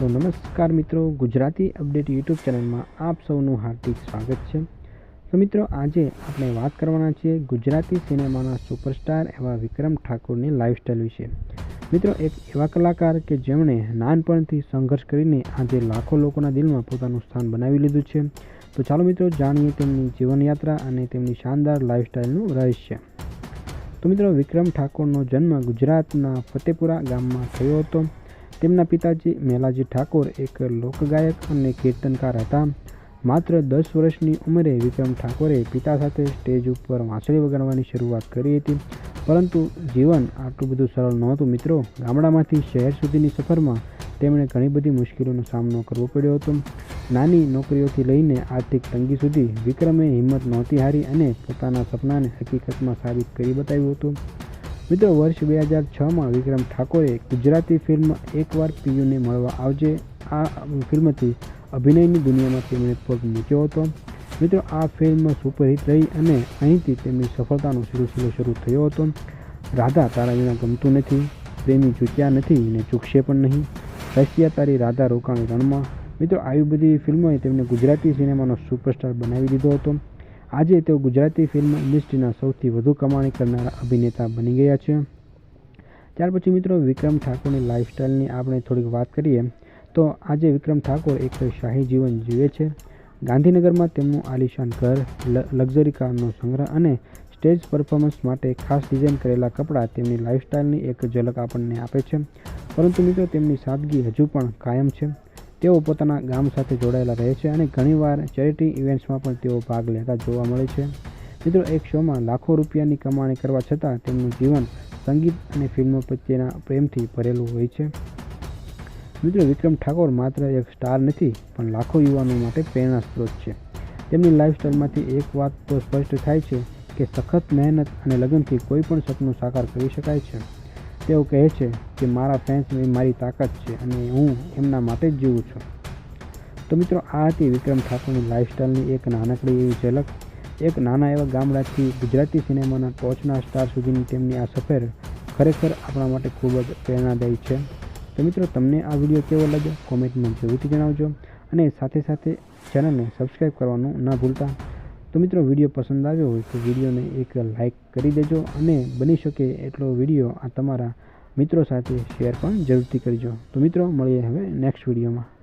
તો નમસ્કાર મિત્રો, ગુજરાતી અપડેટ યુટ્યુબ ચેનલમાં આપ સૌનું હાર્દિક સ્વાગત છે. તો મિત્રો, આજે આપણે વાત કરવાના છીએ ગુજરાતી સિનેમાના સુપરસ્ટાર એવા વિક્રમ ઠાકોરની લાઇફસ્ટાઈલ વિશે. મિત્રો, એક એવા કલાકાર કે જેમણે નાનપણથી સંઘર્ષ કરીને આજે લાખો લોકોના દિલમાં પોતાનું સ્થાન બનાવી લીધું છે. તો ચાલો મિત્રો, જાણીએ તેમની જીવનયાત્રા અને તેમની શાનદાર લાઇફસ્ટાઈલનું રહસ્ય. તો મિત્રો, વિક્રમ ઠાકોરનો જન્મ ગુજરાતના ફતેપુરા ગામમાં થયો હતો. તેમના પિતાજી મેલાજી ઠાકોર એક લોકગાયક અને કીર્તનકાર હતા. માત્ર દસ વર્ષની ઉંમરે વિક્રમ ઠાકોરે પિતા સાથે સ્ટેજ ઉપર વાંસળી વગાડવાની શરૂઆત કરી હતી. પરંતુ જીવન આટલું બધું સરળ નહોતું. મિત્રો, ગામડામાંથી શહેર સુધીની સફરમાં તેમણે ઘણી બધી મુશ્કેલીઓનો સામનો કરવો પડ્યો હતો. નાની નોકરીઓથી લઈને આર્થિક તંગી સુધી વિક્રમે હિંમત નહોતી હારી અને પોતાના સપનાને હકીકતમાં સાબિત કરી બતાવ્યું હતું. મિત્રો, વર્ષ બે હજાર છમાં વિક્રમ ઠાકોરે ગુજરાતી ફિલ્મ એકવાર પીયુને મળવા આવજે. આ ફિલ્મથી અભિનયની દુનિયામાં તેમણે પગ મૂક્યો હતો. મિત્રો, આ ફિલ્મ સુપરહિટ રહી અને અહીંથી તેમની સફળતાનો સિલસિલો શરૂ થયો હતો. રાધા તારા વિના ગમતું નથી, પ્રેમી ચૂક્યા નથી ને ચૂકશે પણ નહીં. રશિયા તારી રાધા રોકાણી રણમાં. મિત્રો, આવી બધી ફિલ્મોએ તેમને ગુજરાતી સિનેમાનો સુપરસ્ટાર બનાવી દીધો હતો. આજે તેઓ ગુજરાતી ફિલ્મ ઇન્ડસ્ટ્રીના સૌથી વધુ કમાણી કરનારા અભિનેતા બની ગયા છે. ત્યાર પછી મિત્રો વિક્રમ ઠાકોરની લાઇફસ્ટાઈલની આપણે થોડીક વાત કરીએ, તો આજે વિક્રમ ઠાકોર એક શાહી જીવન જીવે છે. ગાંધીનગરમાં તેમનું આલિશાન ઘર લક્ઝરી કારનો સંગ્રહ અને સ્ટેજ પરફોર્મન્સ માટે ખાસ ડિઝાઇન કરેલા કપડાં તેમની લાઇફસ્ટાઈલની એક ઝલક આપણને આપે છે. પરંતુ મિત્રો તેમની સાદગી હજુ પણ કાયમ છે. તેઓ પોતાના ગામ સાથે જોડાયેલા રહે છે અને ઘણીવાર ચેરિટી ઇવેન્ટ્સમાં પણ તેઓ ભાગ લેતા જોવા મળે છે. મિત્રો, એક શોમાં લાખો રૂપિયાની કમાણી કરવા છતાં તેમનું જીવન સંગીત અને ફિલ્મો પ્રત્યેના પ્રેમથી ભરેલું હોય છે. મિત્રો, વિક્રમ ઠાકોર માત્ર એક સ્ટાર નથી, પણ લાખો યુવાનો માટે પ્રેરણા સ્ત્રોત છે. તેમની લાઈફસ્ટાઈલમાંથી એક વાત તો સ્પષ્ટ થાય છે કે સખત મહેનત અને લગ્નથી કોઈ પણ સપનું સાકાર કરી શકાય છે. તેઓ કહે છે કે મારા ફેન્સ મારી તાકાત છે અને હું એમના માટે જ જીવું છું. તો મિત્રો, આ હતી વિક્રમ ઠાકોરની લાઇફસ્ટાઈલની એક નાનકડી એવી ઝલક. એક નાના એવા ગામડાથી ગુજરાતી સિનેમાના ટોચના સ્ટાર સુધીની તેમની આ સફર ખરેખર આપણા માટે ખૂબ જ પ્રેરણાદાયી છે. તો મિત્રો, તમને આ વીડિયો કેવો લાગ્યો? કોમેન્ટમાં જરૂરથી જણાવજો અને સાથે સાથે ચેનલને સબસ્ક્રાઈબ કરવાનું ન ભૂલતા. તો મિત્રો વીડિયો પસંદ આવ્યો હોય તો વિડીયોને એક લાઇક કરી દેજો અને બની શકે એટલો વીડિયો આ તમારા મિત્રો સાથે શેર પણ જરૂરથી કરજો. તો મિત્રો, મળીએ હવે નેક્સ્ટ વિડીયોમાં.